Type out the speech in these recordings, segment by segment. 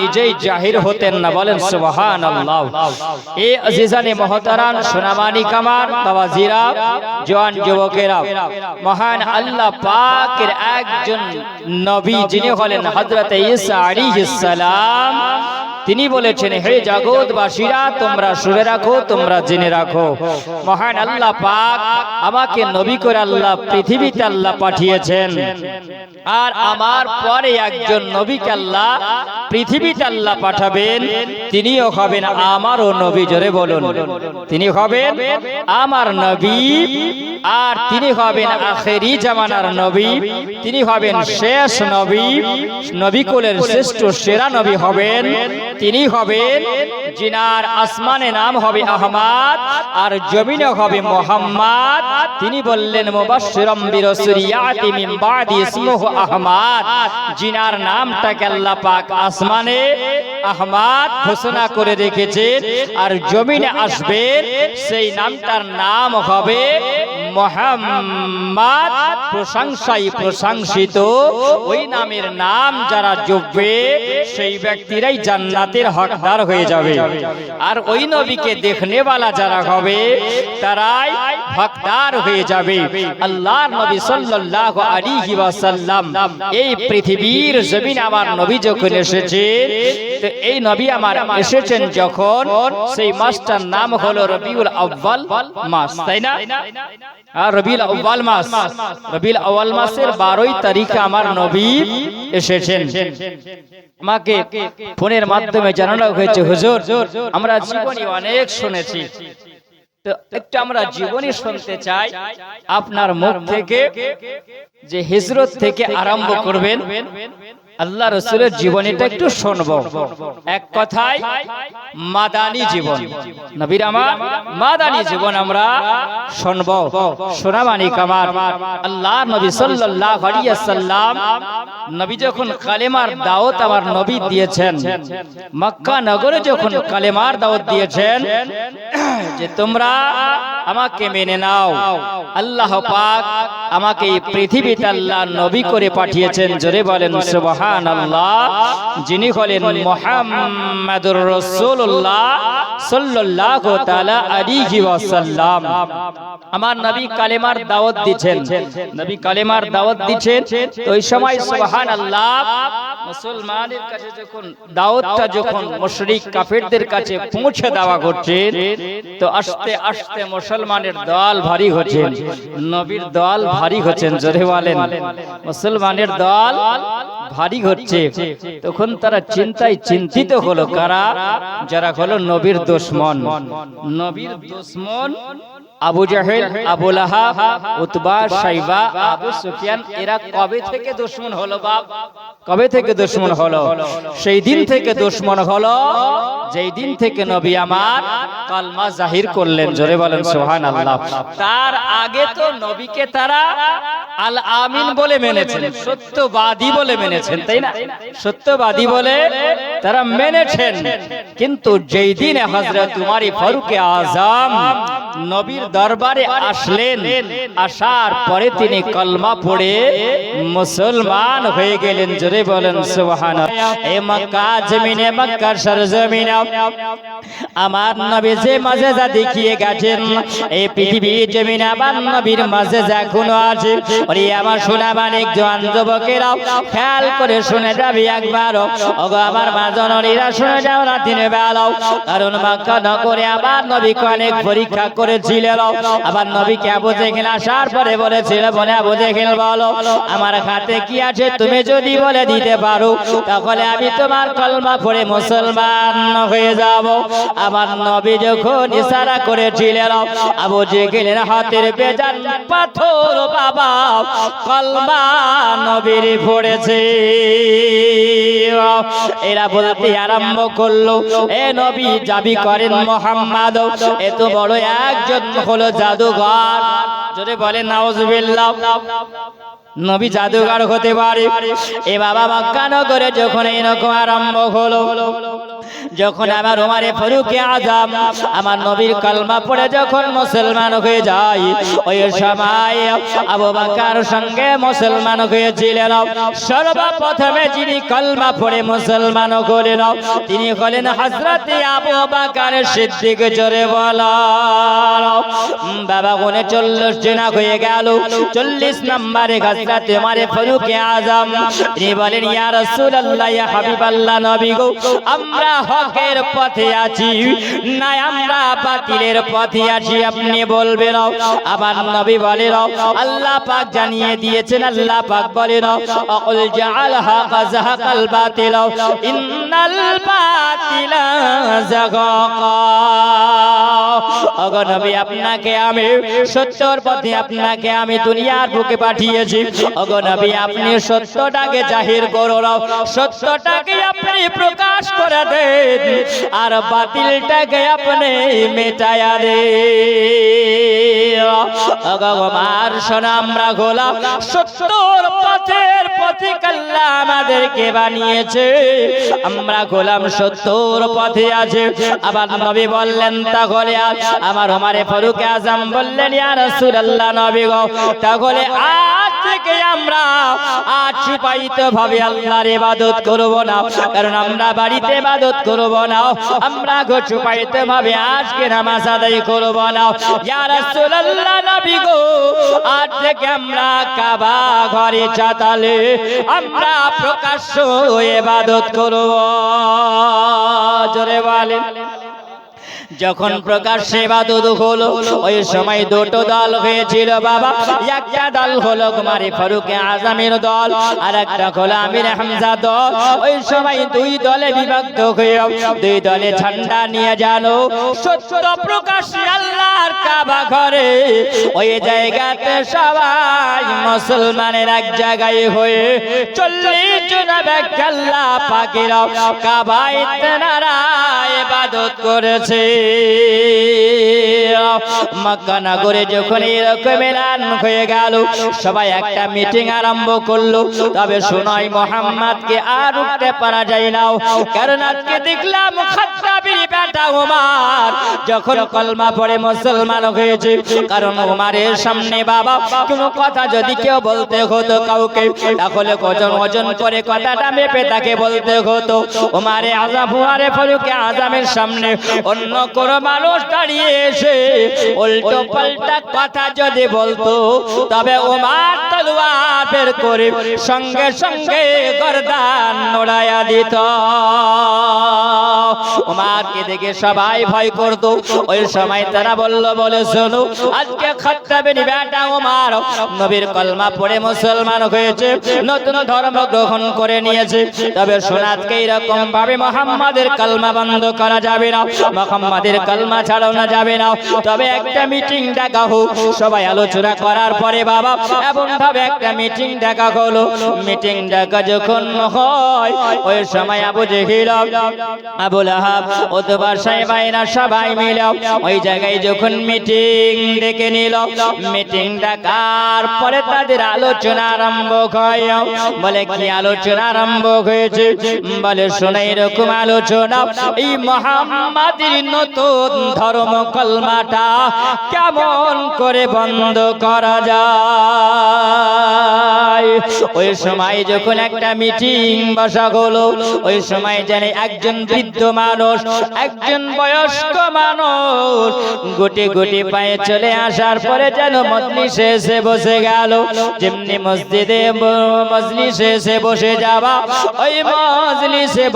নিজেই জাহির হতেন না। বলেন সুবহান আল্লাহ এ আজিজানে মহতারান সোনামানি কামার বাবাজিরা জওয়ান যুবকেরা, মহান আল্লাহ পাকের একজন নবী যিনি হলেন হযরত ঈসা আলাইহিস সালাম। তিনি বলেছেন হে জগৎবাসীরা তোমরা শুনে রাখো তোমরা জেনে রাখো। মহান আল্লাহ পাক আমাকে নবী করে আল্লাহ পৃথিবীতে আল্লাহ পাঠিয়েছেন। আর আমার পরে একজন নবীকে আল্লাহ পৃথিবীতে আল্লাহ পাঠাবেন। তিনিও হবেন আমারও নবী জোরে বলুন। তিনি হবেন আমার নবী আর তিনি হবেন আখেরি জামানার নবী। তিনি হবেন শেষ নবী। নবী। কুলের শ্রেষ্ঠ সেরা নবী হবেন। তিনি হবেন জিনার আসমানে নাম হবে আহমাদ, আর জমিনে হবে মোহাম্মদ। তিনি বললেন আহমাদ। জিনার নামটাকে আল্লাহ পাক আসমানে আহমাদ ঘোষণা করে রেখেছেন, আর জমিনে আসবেন, সেই নামটার নাম হবে মোহাম্মদ প্রশংসাই প্রশংসিত। ওই নামের নাম যারা জপবে, সেই ব্যক্তিরাই জান্নাতের হকদার হয়ে যাবে। আর ওই নবীকে দেখনেওয়ালা যারা হবে, তারাই হকদার হয়ে যাবে। আল্লাহর নবী সাল্লাল্লাহু আলাইহি ওয়াসাল্লাম, এই পৃথিবীর জমিন আমার নবী যখন এসেছেন তো এই নবী আমার এসেছেন যখন, সেই মাসটার নাম হলো রবিউল আউয়াল মাস, তাই না? আর রবিউল আউয়াল মাস। আউয়াল মাসের 12 তারিখে আমার নবী এসেছেন। আমাকে ফোনের মাধ্যমে জানানো হয়েছে আমরা জীবনী অনেক শুনেছি। তো একটু আমরা জীবনী শুনতে চাই। আপনার মুখ থেকে যে হিজরত থেকে আরম্ভ করবেন আল্লাহ রসুলের জীবনীটা একটু শুনব। এক কথায়, মাদানী জীবন। নবীর আমার মাদানী জীবন আমরা শুনব। সোনামানি কামার, আল্লাহ নবী সাল্লাম নবী যখন কালেমার দাওয়াত আমার নবী দিয়েছেন, মক্কা নগরে যখন কালেমার দাওয়াত দিয়েছেন, যে তোমরা আমাকে মেনে নাও। আল্লাহ পাক আমাকে এই পৃথিবীতে আল্লাহ নবী করে পাঠিয়েছেন। জোরে বলেন সুবহানাল্লাহ, যিনি হলেন মুহাম্মাদুর রাসূলুল্লাহ সাল্লাল্লাহু তাআলা আলাইহি ওয়াসাল্লাম। আমার নবী কালেমার দাওয়াত নবী কালেমার দাওয়াত তো ওই সময় সুবহানাল্লাহ, মুসলমানের কাছে যখন দাওয়াতটা যখন মুশরিক কাফেরদের কাছে পৌঁছে দেওয়া হচ্ছে, তো আস্তে আস্তে মুসলমানের দল ভারী হচ্ছেন নবীর দল ভারী হচ্ছেন, জোরে বলেন। মুসলমানের দল ভারী হচ্ছে তখন তারা চিন্তায় চিন্তিত হলো। কারা? যারা হলো নবীর দুশ্মন। নবীর দুশমন আবু জাহেল আবু লাহাব উতবা সাইবা আবু সুফিয়ান এরা কবে থেকে দুশমন হলো বাপ? কবে থেকে দুশমন হলো? সেই দিন থেকে দুশমন হলো যেই দিন থেকে নবী আমার কালমা জাহির করলেন জোরে বলেন সুবহানাল্লাহ। তার আগে তো নবীকে তারা আল আমিন বলে মেনেছেন সত্যবাদী বলে মেনেছেন তাই না? সত্যবাদী বলে তারা মেনেছেন। কিন্তু যেই দিন হযরত উমারি ফারুকে আজম নবীর দরবারে আসলেন। আসার পরে তিনি কলমা পড়ে মুসলমান হয়ে গেলেন। জোরে বলেন, সুবহানাল্লাহ। এ মক্কা জমিনে মক্কার সরজমিনে আমার নবী যে মাজেজা দেখিয়ে গেছেন এই পৃথিবী জমিনে আমার নবীর মাজেজা এখনও আছে। ওরে আমার সোনা মানিক জোয়ান যুবকেরা, খেয়াল করে শুনে যাবি একবার। ওগো আমার মা জননীরা, শুনে যাও না দিনে বেলাও। কারণ মক্কা নগরে আমার নবীকে অনেক পরীক্ষা করেছিলেন। আবার নবীকে আবু জেহেল আসার পরে বলেছিল, বলে আবু জেহেল, বলো, আমার হাতে কি আছে? তুমি যদি বলে দিতে পারো, তাহলে আমি তোমার কলমা পড়ে মুসলমান হয়ে যাব। আমার নবী যখন ইশারা করেছিলেন, আবু জেহেলের হাতের বেজান পাথর বাবা কলমা নবীর পড়েছে। এরা বলতে আরম্ভ করল, এ নবী জাবি করেন মোহাম্মদ এত বড় একজন হলো জাদুঘর। যদি বলে নাউজুবিল্লাহ। নবী জাদুঘর হতে পারে। এ বাবা মক্কা নগরে যখন এরকম আরম্ভ হলো, যখন আমার ওমারে ফারুকে আজম, আমার নবীর কালমা পড়ে যখন মুসলমান হয়ে যায়, ওই সময় আবু বাকার সঙ্গে মুসলমান হয়েছিলেন। সর্বপ্রথমে যিনি কালমা পড়ে মুসলমান করেন তিনি হলেন হযরত আবু বাকার সিদ্দিক জোরে বলা। বাবা গুনে চল্লিশ জনা হয়ে গেল, চল্লিশ নম্বরে আল্লাহ পাক জানিয়ে দিয়েছেন, আল্লাহ পাক বলেন অকুল জাআল হাক নবী, আপনাকে আমি সত্যর পথে, আপনাকে আমি দুনিয়ার বুকে পাঠিয়েছি। ওগো আপনি সত্যটাকে জাহির করো সত্যটাকে আপনি প্রকাশ দেন, আর বাতিলটাকে আপনি মেটায়া দে ভগবান সোনা আমরা গোলাম সত্যর পথের পথিক আল্লাহ আমাদেরকে বানিয়েছে। আমরা গোলাম সত্যর পথে আছে। আবার নবী বললেন, তাহলে আ- আমার আমারে ফারুক আজম বললেন, ইয়া রাসূলুল্লাহ নবী গো, তাহলে আজ থেকে আমরা আজ ছুপাইত ভাবে আল্লাহর ইবাদত করব না। কারণ আমরা বাড়িতে ইবাদত করব না। আমরা গো চুপাইতে ভাবে আজকে নামাজ আদায় করব না। ইয়া রাসূলুল্লাহ নবী গো, আজ থেকে আমরা কাবা ঘরে চাতালে আমরা প্রকাশ্য ইবাদত করব। জোরে বলেন। যখন প্রকাশ্যে ইবাদত হলো ওই সময় দুটো দল হয়েছিল বাবা। একটা দল হলো কুমারী ফারুকে আজমের দল আর একটা হলো আমির হামজা দল ওই সময় দুই দলে বিভক্ত হয়ে দুই দলে ঝান্ডা নিয়ে জানো। সত্য প্রকাশ্যে আল্লাহর কাবা ঘরে ওই জায়গাতে সবাই মুসলমানের এক জায়গায় হয়ে চল্লিশ জন আল্লাহ পাকের কাবায় তেনারা ইবাদত করেছে। মক্কা নগরে যখন এরকম এলান হয়ে গেল, সবাই একটা মিটিং আরম্ভ করল। তবে শোনাই মোহাম্মদকে আর উঠতে পারা যায় না। কারণ আজকে দেখলাম যখন কলমা পড়ে মুসলমান হয়েছে, কারণ ওমারের সামনে বাবা, কোনো কথা যদি কেউ বলতে হতো কাউকে, তাহলে কজন ওজন করে কথাটা মেপে তাকে বলতে হতো। ওমারে আজাম হুয়ারে ফারুকে আজামের সামনে অন্য কোনো মানুষ দাঁড়িয়ে এসে উল্টো পাল্টা কথা যদি বলতো, তবে ওমার তলোয়ার বের করে সঙ্গে সঙ্গে গরদান নোড়াইয়া দিত। ওমারকে দেখে সবাই ভয় করতো। ওই সময় তারা বলল, বলে, শোনো, আজকে নবীর কলমা পড়ে মুসলমান হয়েছে, নতুন ধর্ম গ্রহণ করে নিয়েছে। তবে সোনাদকে এরকম ভাবে মোহাম্মদের কলমা বন্ধ করা যাবে না? মোহাম্মদের কলমা ছাড়ানো যাবে না। তবে একটা মিটিং ডাকা হোক। সবাই আলোচনা করার পরে বাবা এমন ভাবে একটা মিটিং ডাকা হলো। মিটিং ডাকা যখন হয়, ওই সময় আবু জেহিল আবুল আহাব অথবা সাহেবাইরা সবাই মিলে ওই জায়গায় যখন মিটিং ডেকে নিল মিটিং ডাকার পরে তাদের আলোচনা আরম্ভ হয়। বলে, কি আলোচনা আরম্ভ হয়েছে? বলে, শোনা, এরকম আলোচনা। এই মোহাম্মদের নতুন ধর্ম কলমাটা কেমন করে বন্ধ করা যায়? ওই সময় যখন একটা মিটিং বসা হলো ওই সময় জানে একজন বৃদ্ধ মানুষ, একজন বয়স্ক মানুষ গুটি গুটি পায়ে চলে আসার পরে যেন এসে বসে গেল। যেমনি মসজিদে এসে বসে যাবা ওই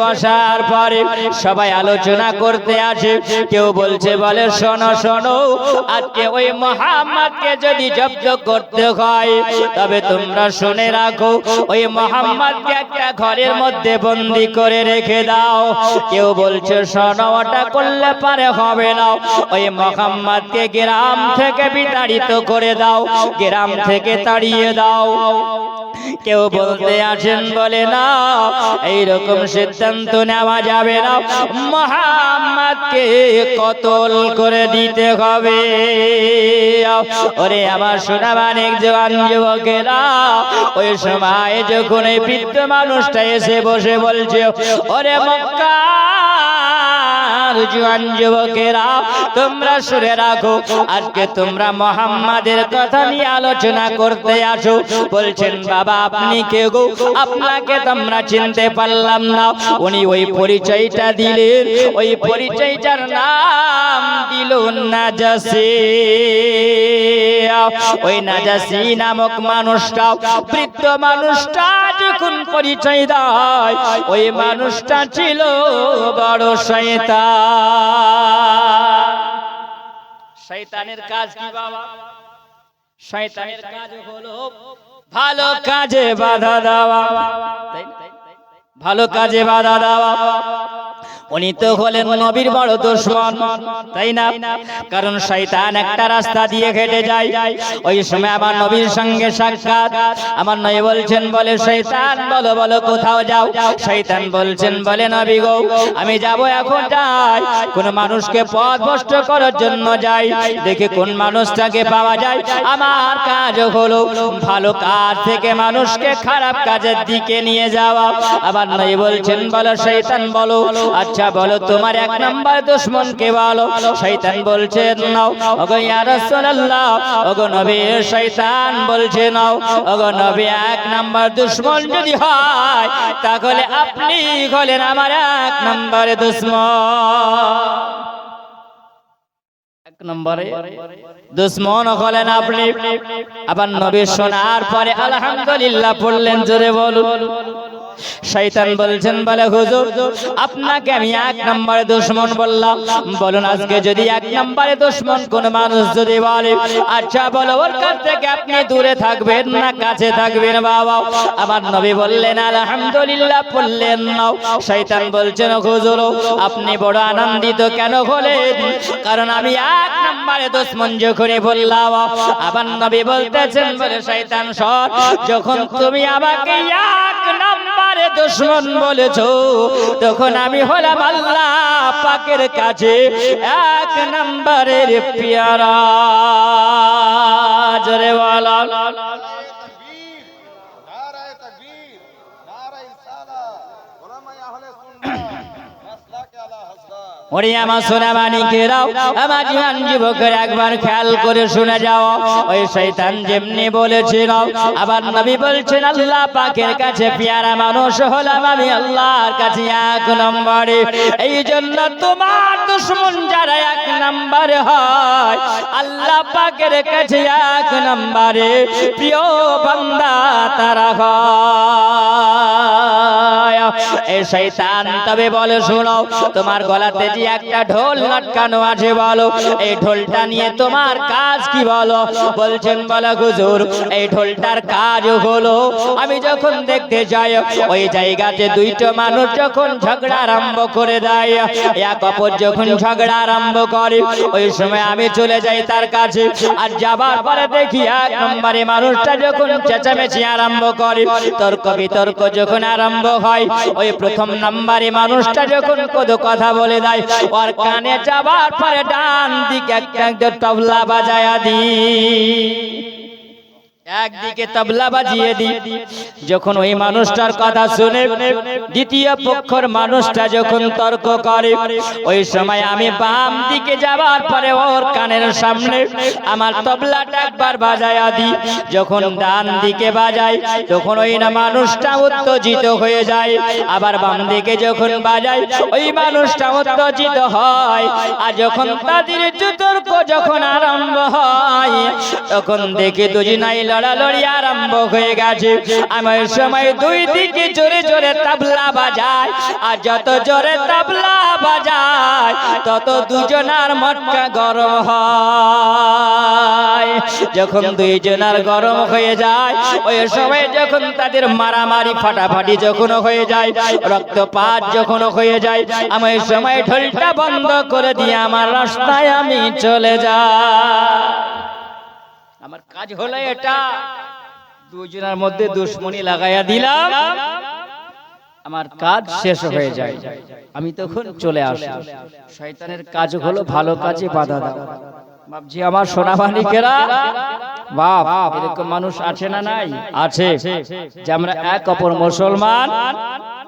বসার পরে সবাই আলোচনা করতে আসে। কেউ বলছে, বলে, শোনো শোনো, আজকে ওই মোহাম্মদকে যদি জব্দ করতে হয়, তবে তোমরা শুনে রাখো, ওই মোহাম্মদকে একটা ঘরের মধ্যে বন্দি করে রেখে দাও। কেউ বলছে সনওয়াটা করলে পারে হবে না। ওই মোহাম্মদকে গ্রাম থেকে বিতাড়িত করে দাও, গ্রাম থেকে তাড়িয়ে দাও। কেউ বলতে আছেন বলে না, এইরকম সিদ্ধান্ত নেওয়া যাবে না। মোহাম্মদকে কতল করে দিতে হবে? ওরে আমার সোনাবানিক জওয়ান যুবকেরা, ওই সময় যখন এই বৃদ্ধ মানুষটা এসে বসে বলছে, ওরে মক্কা জোয়ান যুবকেরা, তোমরা সুরে রাখো। আজকে তোমরা মোহাম্মদের কথা নিয়ে আলোচনা করতে আসো। বলছেন, বাবা, আপনি কে গো? আপনাকে তোমরা চিনতে পারলাম না। উনি ওই পরিচয়টা দিলেন। ওই পরিচয়টার নাম ওই নাজাসি নামক মানুষটা বৃদ্ধ মানুষটা যখন পরিচয় দেয়, ওই মানুষটা ছিল বড় শয়তান। শয়তানের কাজ কি বাবা? কাজ হলো ভালো কাজে বাধা দেওয়া। ভালো কাজে বাধা দেওয়া। উনি তো হলেন নবীর বড় দুশ্মন। তাই না? কারণ শয়তান একটা রাস্তা দিয়ে হেঁটে যায়। ওই সময় আমার নবীর সঙ্গে সাক্ষাৎ। আমার নবী বলছেন, বলে শয়তান, বলো বলো, কোথাও যাও? শয়তান বলছেন, বলে নবী গো, আমি যাব এখন, যাই। কোন মানুষকে পথ ভ্রষ্ট করার জন্য যাই। দেখি কোন মানুষটাকে পাওয়া যায়। আমার কাজ হলো ভালো কাজ থেকে মানুষকে খারাপ কাজের দিকে নিয়ে যাওয়া। আবার নবী বলছেন, বলো, শয়তান, বলো আচ্ছা বলো তোমার এক নাম্বার দুশ্মন কে বলো? শয়তান বলছে নাও ওগো ইয়া রাসূলুল্লাহ ওগো নবী শয়তান বলছে নাও ওগো নবী এক নাম্বার দুশ্মন যদি হয় তাহলে আপনি হলেন আমার এক নাম্বার দুশ্মন। এক নম্বরে, দুশ্মন হলেন আপনি। আবার নবী শোনার পরে আলহামদুলিল্লাহ পড়লেন, জোরে বলছেন, বলে, হুজুর, আপনাকে আমি এক নম্বরে দুশ্মন বললাম। বলুন, আজকে যদি এক নম্বরে দুশ্মন কোন মানুষ যদি বলে আচ্ছা বলো, ওর কাছ থেকে আপনি দূরে থাকবেন না কাছে থাকবেন, বাবা? আমার নবী বললেন, আলহামদুলিল্লাহ, পড়লেন নাও শয়তান বলছেন, হুজুর, আপনি বড় আনন্দিত কেন হলেন? কারণ আমি এক নম্বরে দুশ্মন যখনই বললাম, আবার নবী বলতেছেন, বলে শয়তান সর, যখন তুমি আমাকে এক নম্বরে দুশ্মন বলেছ, তখন আমি হলাম আল্লাহ পাকের কাছে এক নম্বরের পেয়ারা। জরে বলা। ওরে আমার সোনা মানিকেরাও আমার জীবন যুবকের একবার খেয়াল করে শুনে যাও। ওই শয়তান যেমনি বলেছিল, আবার নবী বলছেন, আল্লাহ পাকের কাছে পেয়ারা মানুষ হলাম আমি আল্লাহর কাছে এক নম্বরে। এই জন্য তোমার দুশ্মন যারা এক নম্বরে হয়, আল্লাহ পাকের কাছে এক নম্বরে প্রিয় বান্দা তারা হয়। শয়তান, তবে বলে, শোনো, তোমার গলাতে যে একটা ঢোল লটকানো আছে বলো। এই ঢোলটা নিয়ে তোমার কাজ কি বলো? বলছেন, বলো এই ঢোলটার কাজ হলো, আমি যখন দেখতে যাই, ওই জায়গাতে মানুষ যখন ঝগড়া আরম্ভ করে দেয়, এক অপর যখন ঝগড়া আরম্ভ করে, ওই সময় আমি চলে যাই তার কাছে। আর যাবার পরে দেখি এক নম্বরে মানুষটা যখন চেঁচামেচি আরম্ভ করে, তর্ক বিতর্ক যখন আরম্ভ হয় ওই প্রথম নাম্বারে মানুষটা যখন কত কথা বলে দেয়, ওর কানে যাবার পরে ডান দিকে একটা তবলা বাজায়া দি একদিকে তবলা বাজিয়ে দি যখন ওই মানুষটার কথা শুনে দ্বিতীয় পক্ষর মানুষটা যখন তর্ক করে, ওই সময় আমি বাম দিকে যাবার পরে ওর কানের সামনে আমার তবলাটা একবার বাজায়া দি যখন ডান দিকে বাজাই, তখন ওই না মানুষটা উত্তেজিত হয়ে যায়, আবার বাম দিকে যখন বাজাই, ওই মানুষটা উত্তেজিত হয়, আর যখন তাদের যুতর্ক যখন আরম্ভ হয়, তখন দেখে দুজনাই লড়ালড়ি আরম্ভ হয়ে গেছে। আমার সময় দুই দিকে জোরে জোরে তাবলা বাজায়, আর যত জোরে তাবলা বাজায়, তত দুজনার মটকা গরম হয়। যখন দুইজনার গরম হয়ে যায়, ওই সময় যখন তাদের মারামারি ফাটাফাটি যখন হয়ে যায়, রক্তপাত যখন হয়ে যায়, আমার সময় ঢোলটা বন্ধ করে দিয়ে আমার রাস্তায় আমি চলে যাই। আমার কাজ হলো এটা। দুজনের মধ্যে দুশ্মনী লাগাইয়া দিলাম। আমার কাজ শেষ হয়ে যায়। আমি তখন চলে আসি। শয়তানের কাজ হলো ভালো কাজে বাধা দাও। বাপজি, আমার সোনাবানিকেরা বাপ, এরকম মানুষ আছে না নাই? আছে। যে আমরা এক অপর মুসলমান,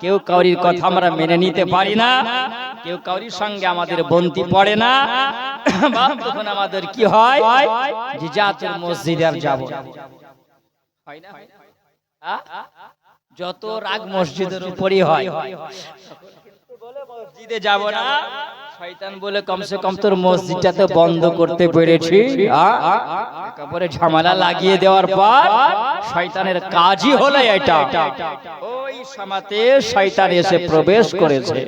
কেউ কাউরির কথা আমরা মেনে নিতে পারি না, কেউ কাউরির সঙ্গে আমাদের বন্তি পড়ে না। তখন আমাদের কি হয়? যে জাতের মসজিদে আর যাব। যত রাগ মসজিদের উপরই হয়। মসজিদে যাব না। শয়তান বলে কমসে কম তোর মসজিদটাতে বন্ধ করতে পেরেছি? একেবারে ঝামেলা লাগিয়ে দেওয়ার পর শয়তানের কাজই হলো এটা। ওই সমাতে শয়তান এসে প্রবেশ করেছে।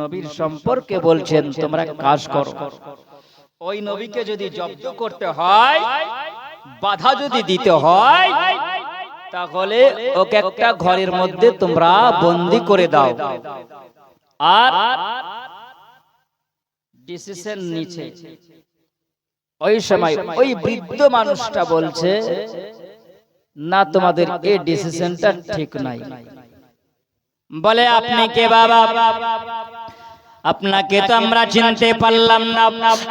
নবীর সম্পর্কে বলছেন তোমরা কাজ করো। ওই নবীকে যদি জব্দ করতে হয় বাধা যদি দিতে হয় তাহলে ওকে একটা ঘরের মধ্যে তোমরা বন্দি করে দাও। আর ডিসিশন নিচে। ওই সময় ওই বৃদ্ধ মানুষটা বলছে না তোমাদের এই ডিসিশনটা ঠিক নাই। বলে আপনি কে বাবা? আপনাকে তো আমরা চিনতে পারলাম না,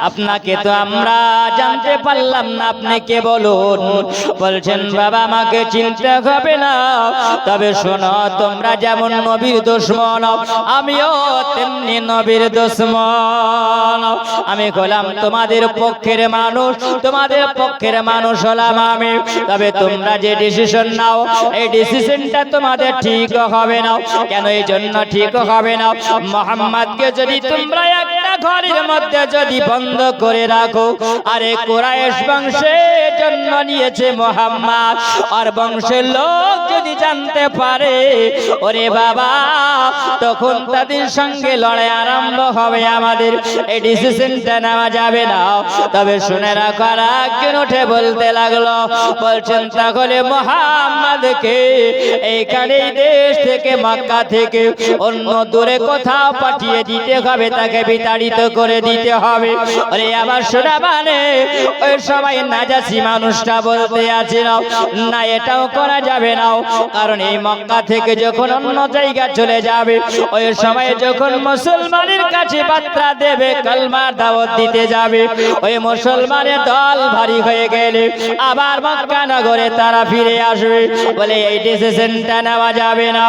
আপনাকে তো আমরা জানতে পারলাম না, আপনি কে বলুন? বলছেন, বাবা, আমাকে চিনতে হবে না। তবে শোনো, তোমরা যেমন নবীর দুশ্মন, আমিও তেমনি নবীর দুশ্মন। আমি হলাম তোমাদের পক্ষের মানুষ, তোমাদের পক্ষের মানুষ হলাম আমি। তবে তোমরা যে ডিসিশন নাও, এই ডিসিশনটা তোমাদের ঠিক হবে না। কেন এই জন্য ঠিক হবে না? মোহাম্মদকে যদি তোমরা একটা ঘরের মধ্যে যদি বন্ধ করে রাখো আরে কোরআশ বংশের জন্ম নিয়েছে মোহাম্মদ। আর বংশের লোক যদি জানতে পারে ওরে বাবা তখন তাদের সঙ্গে লড়াই আরম্ভ হবে আমাদের। এই ডিসিশনটা নেওয়া যাবে না। তবে শুনে রাখো আর একজন উঠে বলতে লাগল বলছেন তাহলে মোহাম্মদকে এইখানে দেশ থেকে মক্কা থেকে অন্য দূরে কোথাও পাঠিয়ে দিতে হবে তাকে বিতাড়িত করে দিতে হবে? আরে আবার শোনা মানে ওই সবাই নাজাসি মানুষটা বলতে আছে না। এটাও করা যাবে না। কারণ এই মক্কা থেকে যখন অন্য জায়গা চলে যাবে ওই সময় যখন মুসলমানের কাছে বার্তা দেবে, কালমার দাওয়াত দিতে যাবে ওই মুসলমানের দল ভারী হয়ে গেলে আবার মক্কা নগরে তারা ফিরে আসবে। বলে এই ডিসিশনটা নেওয়া যাবে না।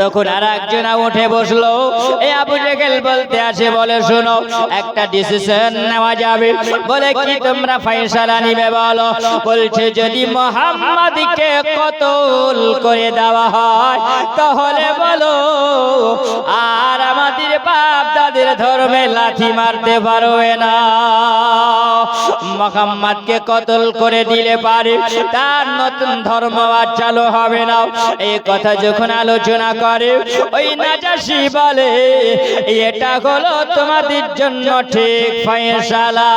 তখন আর একজন উঠে বসল এই আবু জেগেল বলতে আসে, বলে শোনো, একটা ডিসিশন নেওয়া যাবে। বলে কি তোমরা ফয়সালা নিবে বলো? বলছে, যদি মোহাম্মদকে কতল করে দেওয়া হয়, তাহলে বলো, আর আমাদের দাদের ধর্মে লাথি মারতে পারবে না। মোহাম্মদকে কতল করে দিলে পারে, তার নতুন ধর্ম আর চালু হবে না। এই কথা যখন আলোচনা করে, ওই নাজাসি বলে, এটা হলো তোমাদের জন্য ঠিক ফয়সালা,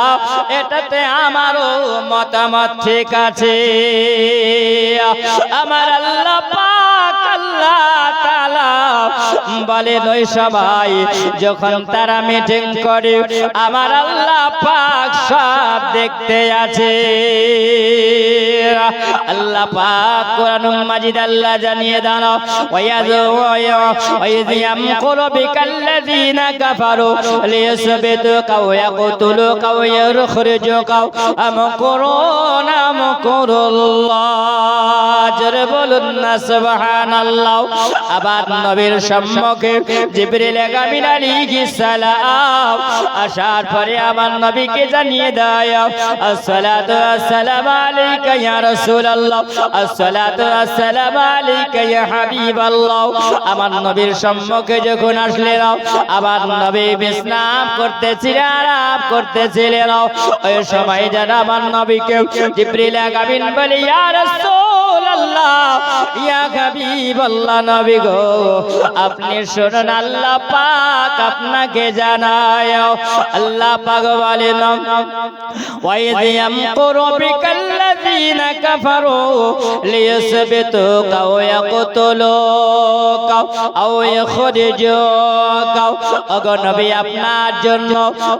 এটাতে আমারও মতামত ঠিক আছে। আমার আল্লাহ পাক আল্লাহ বলে ওই সবাই, যখন তারা মিটিং করে, আমার আল্লাহ পাক সব দেখতে আছে। আল্লাহ পাক কোরআন মাজিদ আল্লাহ জানিয়ে দাও ওয়ায়াজু ওয়াইয়াম কুরু বিকাল্লাযিনা কাফারু লিয়াসবিতুকা ওয়া ইয়াকতুলুকা ওয়া ইখরিজুকা আম কুরুনা আম কুরুল্লাহ জোরে বলুন না, সুবহানাল্লাহ। আবার নবীর সম্মুখে জিবরিল আমিন আলাইহিস সালাম। আসার পরে আমার নবীকে জানিয়ে দেয়, আসসালাতু আসসালামু আলাইকা ইয়া রাসূলুল্লাহ। আসসালাতু আসসালামু আলাইকা ইয়া হাবিবাল্লাহ। আমার নবীর সম্মুখে যখন আসলেন আবার নবী বিশ্রাম করতেছিলেন আরাম করতেছিলেন। ওই সময় যেন আমার নবীকে জিবরিল আমিন বলে, ইয়া রাসূলুল্লাহ ইয়া হাবিবাল্লাহ নবী গো, আপনি শুনুন, আল্লাহ পাক আপনাকে জানায় আল্লাহ পাক বলেন ওয়াইদ ইয়ামকুরু বিকাল্লাযিনা কাফারু লিয়াসবিতুকা ওয়া ইয়াকতুলুকা আও ইখরিজুকা। ওগো নবী, আপনার জন্য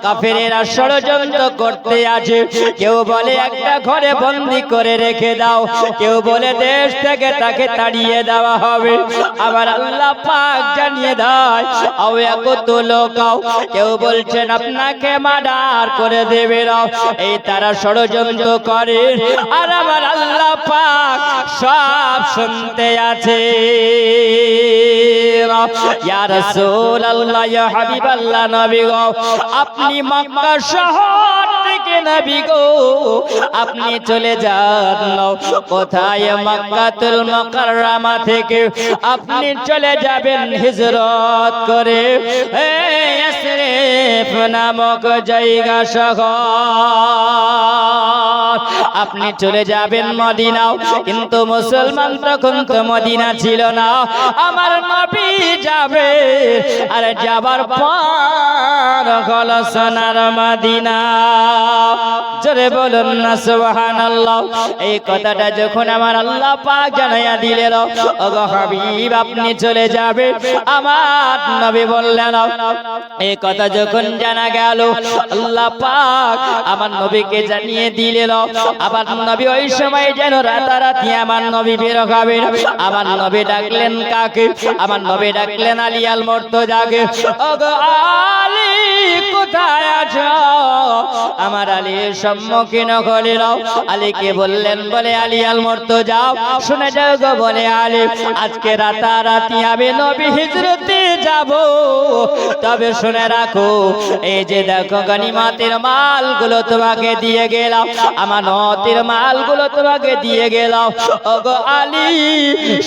কাফেরেরা ষড়যন্ত্র করতে আছে। কেউ বলে, একটা ঘরে বন্দি করে রেখে দাও। কেউ বলে, দেশ থেকে তাকে তাকে তাড়িয়ে দেওয়া হবে। আবার আল্লাহ পাক জানিয়ে দেয়, আও কত লোকাও কেউ বলছেন, আপনাকে মার্ডার করে দেবে রাও এই তারা ষড়যন্ত্র করে। আর আমার আল্লাহ পাক সব শুনতে আছে। আপনি মক্কা শহর নবী গো, আপনি চলে যান। কোথায়? মক্কাতুল মুকাররমা থেকে আপনি চলে যাবেন হিজরত করে। নামক জায়গা শহর আপনি চলে যাবেন মদিনাও, কিন্তু মুসলমান তখন তো মদিনা ছিল না। আমার নবী যাবে, আর যাবার পর হল সোনার মদিনা। জোরে বলুন না, সুবহানাল্লাহ। এই কথাটা যখন আমার আল্লাহ পাক জানাইয়া দিলেন, ওগো হাবিব, আপনি চলে যাবে। আমার নবী বললেন, এই কথা যখন জানা গেল, আল্লাহ পাক আমার নবীকে জানিয়ে দিলেন আবার নবী ওই সময় যেন রাতারাতি আমার নবী বের হবেন। আমার নবী ডাকলেন কাকে? আমার নবী ডাকলেন আলী আল মর্তজাকে। ওগো আলী, কোথায় আছো? আমার আলীর সম্মুখীন হলেন আলীকে বললেন, বলে আলী আল মর্তো যাও শুনে যাও গো বলে আলী, আজকে রাতারাতি আমি নবী হিজরতে যাব। তবে শুনে রাখো, এই যে দেখো গনিমাতের মালগুলো তোমাকে দিয়ে গেলাম। আমার নতের মালগুলো তোমাকে দিয়ে গেলাম। ওগো আলী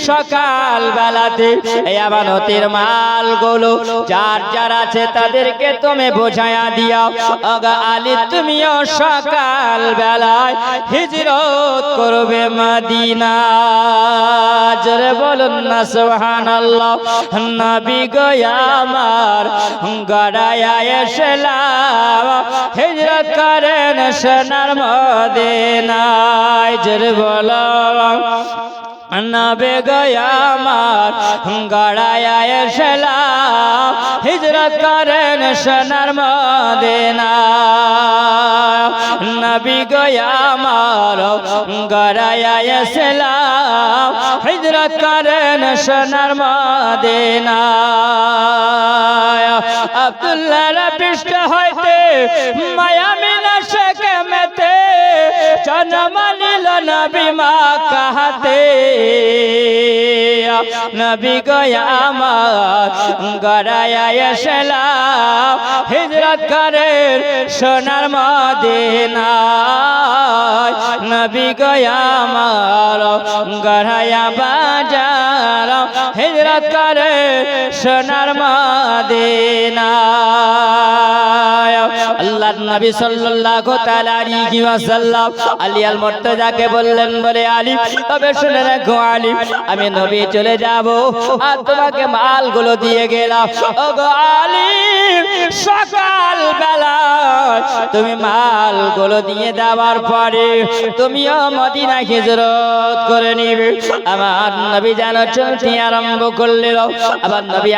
সকাল বেলাতে এই আমানতের মালগুলো, যার যার আছে তাদেরকে তুমি বোঝায়া দিও। ওগো আলী, তুমিও সকাল বেলায় হিজরত করবে মদিনা। জোরে বলুন না, সুবহানাল্লাহ। নবী গো আমার গড়ায়া এসলাম। হিজরত করেন সোনার মদিনায়? জোরে বলো। নবে গয়ামার গড়ায়া এসলাম। হিজরত করেন সোনার মদিনা নবী গয়ামার গড়ায়া এসলাম। হিজরত করেন সোনার মদিনা আব্দুল্লাহ পৃষ্ঠ হইতে মায়ামিনা মেতে জন্ম নিল নবী মা কাহাতে নবী গয়ামার গড়ায়া এসলাম হিজরত করে সোনার মদিনা নবী গয়ামার গড়ায়া বাজার হিজরত করে সোনার মদিনা আল্লাহ নবী সাল্লাল্লাহু তাআলা আলাইহি ওয়াসাল্লাম আলী আল মুর্তজাকে বললেন, বলে আলী, তবে শুনে রাখো আলী, আমি নবী চলে যাব আর তোমাকে মালগুলো দিয়ে গেলাম। ওগো আলী সকাল বেলা তুমি মালগুলো দিয়ে দেওয়ার পরে তুমিও মদিনা হিজরত করে নিবে। আমার নবী যেন চলতে আরম্ভ করলে আবার নবী